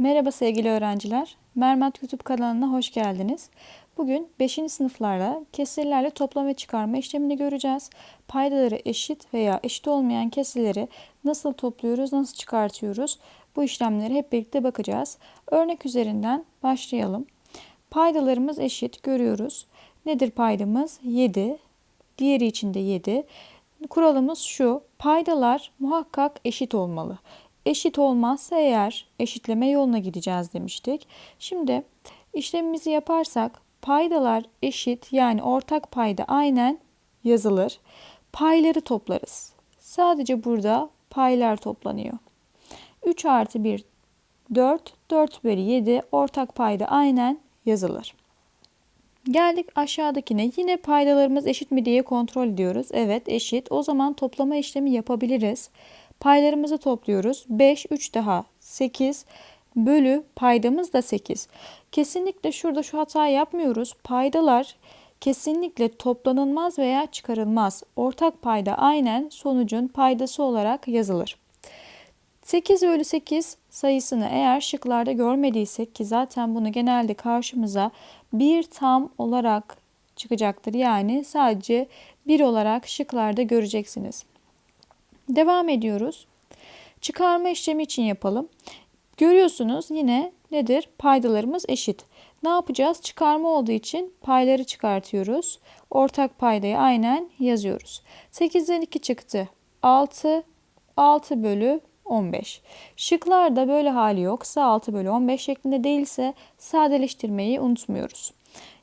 Merhaba sevgili öğrenciler. Mermat YouTube kanalına hoş geldiniz. Bugün 5. sınıflarla kesirlerle toplama ve çıkarma işlemini göreceğiz. Paydaları eşit veya eşit olmayan kesirleri nasıl topluyoruz, nasıl çıkartıyoruz? Bu işlemleri hep birlikte bakacağız. Örnek üzerinden başlayalım. Paydalarımız eşit görüyoruz. Nedir paydamız? 7. Diğeri için de 7. Kuralımız şu. Paydalar muhakkak eşit olmalı. Eşit olmazsa eğer eşitleme yoluna gideceğiz demiştik. Şimdi işlemimizi yaparsak paydalar eşit yani ortak payda aynen yazılır. Payları toplarız. Sadece burada paylar toplanıyor. 3 artı 1 4, 4 bölü 7 ortak payda aynen yazılır. Geldik aşağıdakine. Yine paydalarımız eşit mi diye kontrol ediyoruz. Evet eşit. O zaman toplama işlemi yapabiliriz. Paylarımızı topluyoruz. 5, 3 daha 8 bölü paydamız da 8. Kesinlikle şurada şu hatayı yapmıyoruz. Paydalar kesinlikle toplanılmaz veya çıkarılmaz. Ortak payda aynen sonucun paydası olarak yazılır. 8 bölü 8 sayısını eğer şıklarda görmediysek ki zaten bunu genelde karşımıza bir tam olarak çıkacaktır. Yani sadece bir olarak şıklarda göreceksiniz. Devam ediyoruz. Çıkarma işlemi için yapalım. Görüyorsunuz yine nedir? Paydalarımız eşit. Ne yapacağız? Çıkarma olduğu için payları çıkartıyoruz. Ortak paydayı aynen yazıyoruz. 8'den 2 çıktı. 6, 6 bölü 15. Şıklarda böyle hali yoksa 6 bölü 15 şeklinde değilse sadeleştirmeyi unutmuyoruz.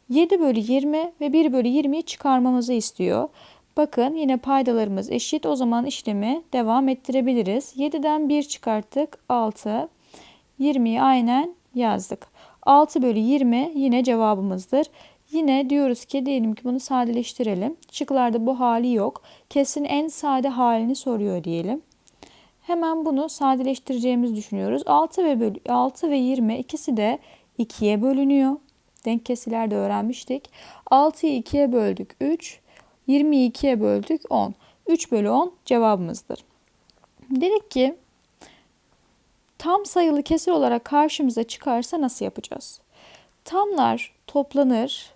7 bölü 20 ve 1 bölü 20'yi çıkarmamızı istiyor. Bakın yine paydalarımız eşit. O zaman işlemi devam ettirebiliriz. 7'den 1 çıkarttık. 6. 20'yi aynen yazdık. 6 bölü 20 yine cevabımızdır. Yine diyoruz ki diyelim ki bunu sadeleştirelim. Şıklarda bu hali yok. Kesin en sade halini soruyor diyelim. Hemen bunu sadeleştireceğimizi düşünüyoruz. 6 ve bölü, 6 ve 20 ikisi de 2'ye bölünüyor. Denk kesirlerde öğrenmiştik. 6'yı 2'ye böldük 3. 20'yi 2'ye böldük 10. 3 bölü 10 cevabımızdır. Dedik ki tam sayılı kesir olarak karşımıza çıkarsa nasıl yapacağız? Tamlar toplanır.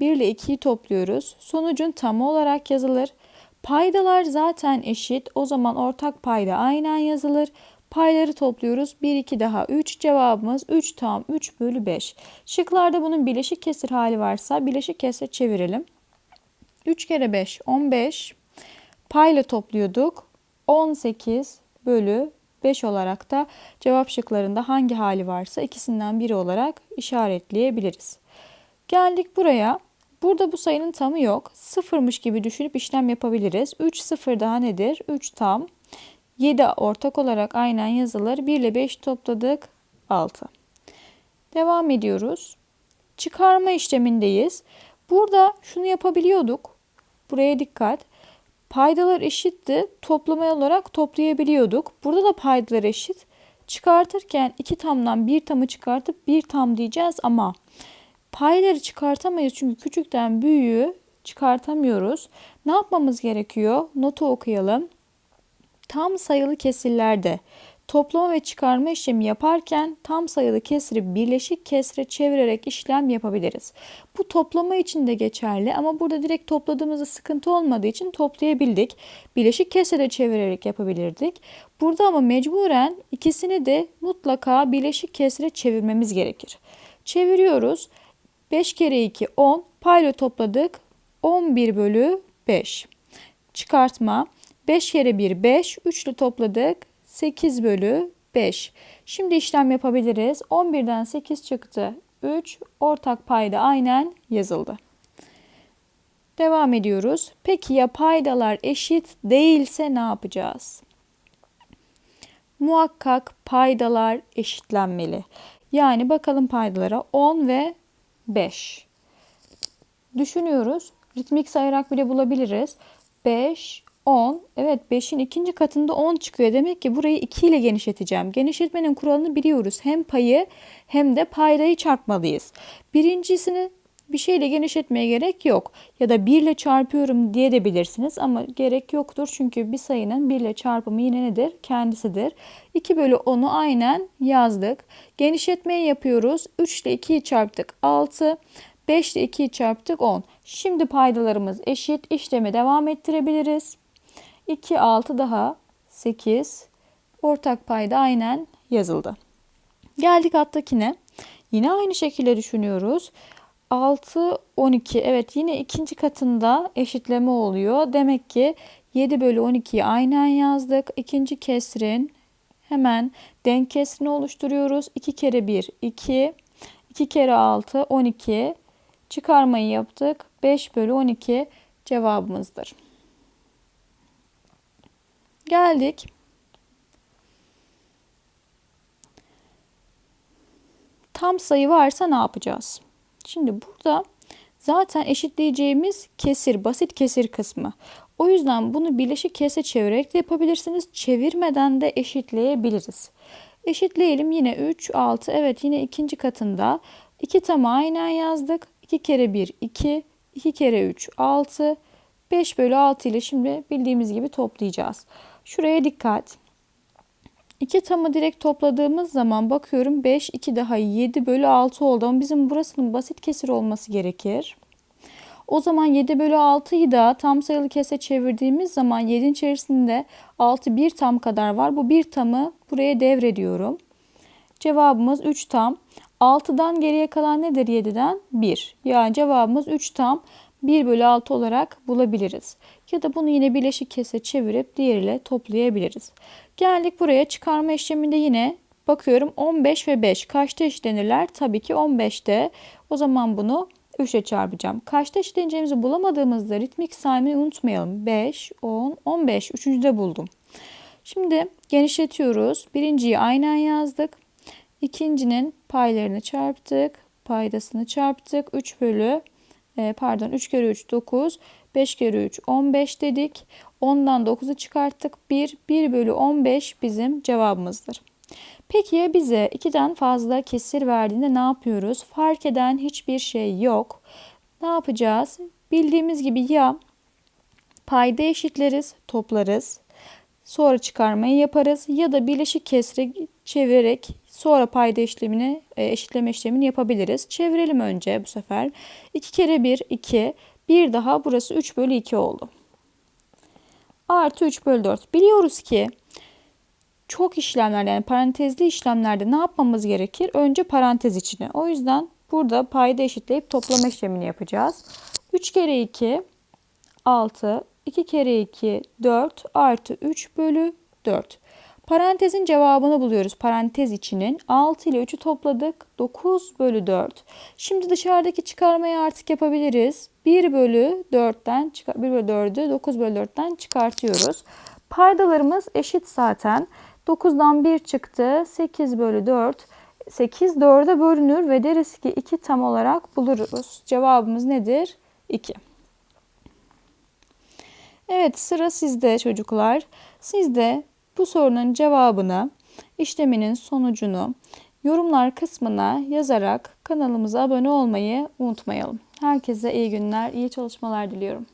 1 ile 2'yi topluyoruz. Sonucun tamı olarak yazılır. Paydalar zaten eşit. O zaman ortak payda aynen yazılır. Payları topluyoruz. 1, 2 daha 3. Cevabımız 3 tam 3 bölü 5. Şıklarda bunun bileşik kesir hali varsa bileşik kesir çevirelim. 3 kere 5 15. Payla topluyorduk. 18 bölü 5 olarak da cevap şıklarında hangi hali varsa ikisinden biri olarak işaretleyebiliriz. Geldik buraya. Burada bu sayının tamı yok. Sıfırmış gibi düşünüp işlem yapabiliriz. 3 sıfır daha nedir? 3 tam. 7 ortak olarak aynen yazılır. 1 ile 5 topladık. 6. Devam ediyoruz. Çıkarma işlemindeyiz. Burada şunu yapabiliyorduk. Buraya dikkat. Paydalar eşitti. Toplama olarak toplayabiliyorduk. Burada da paydalar eşit. Çıkartırken iki tamdan bir tamı çıkartıp bir tam diyeceğiz ama payları çıkartamayız çünkü küçükten büyüğü çıkartamıyoruz. Ne yapmamız gerekiyor? Notu okuyalım. Tam sayılı kesirlerde Toplama ve çıkarma işlemi yaparken tam sayılı kesri birleşik kesre çevirerek işlem yapabiliriz. Bu toplama için de geçerli ama burada direkt topladığımızda sıkıntı olmadığı için toplayabildik. Birleşik kesre çevirerek yapabilirdik. Burada ama mecburen ikisini de mutlaka birleşik kesre çevirmemiz gerekir. Çeviriyoruz. 5 kere 2 10 payla topladık. 11 bölü 5. Çıkartma 5 kere 1 5 3 ile topladık. 8 bölü 5. Şimdi işlem yapabiliriz. 11'den 8 çıktı. 3 ortak payda aynen yazıldı. Devam ediyoruz. Peki ya paydalar eşit değilse ne yapacağız? Muhakkak paydalar eşitlenmeli. Yani bakalım paydalara 10 ve 5. Düşünüyoruz. Ritmik sayarak bile bulabiliriz. 5, 10. Evet 5'in ikinci katında 10 çıkıyor. Demek ki burayı 2 ile genişleteceğim. Genişletmenin kuralını biliyoruz. Hem payı hem de paydayı çarpmalıyız. Birincisini bir şeyle genişletmeye gerek yok. Ya da 1 ile çarpıyorum diye de bilirsiniz ama gerek yoktur. Çünkü bir sayının 1 ile çarpımı yine nedir? Kendisidir. 2 bölü 10'u aynen yazdık. Genişletmeyi yapıyoruz. 3 ile 2'yi çarptık 6. 5 ile 2'yi çarptık 10. Şimdi paydalarımız eşit. İşlemi devam ettirebiliriz. 2, 6 daha 8. Ortak payda aynen yazıldı. Geldik alttakine. Yine aynı şekilde düşünüyoruz. 6, 12. Evet yine ikinci katında eşitleme oluyor. Demek ki 7 bölü 12'yi aynen yazdık. İkinci kesrin hemen denk kesrini oluşturuyoruz. 2 kere 1, 2. 2 kere 6, 12. Çıkarmayı yaptık. 5 bölü 12 cevabımızdır. Geldik. Tam sayı varsa ne yapacağız? Şimdi burada zaten eşitleyeceğimiz kesir, basit kesir kısmı. O yüzden bunu bileşik kese çevirerek de yapabilirsiniz. Çevirmeden de eşitleyebiliriz. Eşitleyelim yine 3, 6. Evet yine ikinci katında. 2 tamı aynen yazdık. 2 kere 1, 2. 2 kere 3, 6. 5 bölü 6 ile şimdi bildiğimiz gibi toplayacağız. Şuraya dikkat. 2 tamı direkt topladığımız zaman bakıyorum 5, 2 daha 7 bölü 6 oldu. Ama bizim burasının basit kesir olması gerekir. O zaman 7 bölü 6'yı da tam sayılı kese çevirdiğimiz zaman 7'nin içerisinde 6 bir tam kadar var. Bu bir tamı buraya devrediyorum. Cevabımız 3 tam. 6'dan geriye kalan nedir 7'den? 1. Yani cevabımız 3 tam 1 bölü 6 olarak bulabiliriz. Ya da bunu yine bileşik kese çevirip diğeriyle toplayabiliriz. Geldik buraya çıkarma işleminde yine bakıyorum 15 ve 5 kaçta eşitlenirler? Tabii ki 15'te. O zaman bunu 3 ile çarpacağım. Kaçta eşitleneceğimizi bulamadığımızda ritmik saymayı unutmayalım. 5, 10, 15. Üçüncüde buldum. Şimdi genişletiyoruz. Birinciyi aynen yazdık. İkincinin paylarını çarptık. Paydasını çarptık. 3 bölü e, pardon 3 kere 3 9. 5 kere 3 15 dedik. 10'dan 9'u çıkarttık. 1, 1 bölü 15 bizim cevabımızdır. Peki ya bize 2'den fazla kesir verdiğinde ne yapıyoruz? Fark eden hiçbir şey yok. Ne yapacağız? Bildiğimiz gibi ya payda eşitleriz, toplarız. Sonra çıkarmayı yaparız ya da bileşik kesri çevirerek sonra payda işlemini, e, eşitleme işlemini yapabiliriz. Çevirelim önce bu sefer. 2 kere 1, 2. Bir daha burası 3 bölü 2 oldu. Artı 3 bölü 4. Biliyoruz ki çok işlemlerde yani parantezli işlemlerde ne yapmamız gerekir? Önce parantez içine. O yüzden burada payda eşitleyip toplama işlemini yapacağız. 3 kere 2 6 2 kere 2 4 artı 3 bölü 4. Parantezin cevabını buluyoruz. Parantez içinin 6 ile 3'ü topladık. 9 bölü 4. Şimdi dışarıdaki çıkarmayı artık yapabiliriz. 1 bölü 4'ten 1 bölü 4'ü 9 bölü 4'ten çıkartıyoruz. Paydalarımız eşit zaten. 9'dan 1 çıktı. 8 bölü 4. 8 4'e bölünür ve deriz ki 2 tam olarak buluruz. Cevabımız nedir? 2. Evet sıra sizde çocuklar. Siz de bu sorunun cevabını, işleminin sonucunu yorumlar kısmına yazarak kanalımıza abone olmayı unutmayalım. Herkese iyi günler, iyi çalışmalar diliyorum.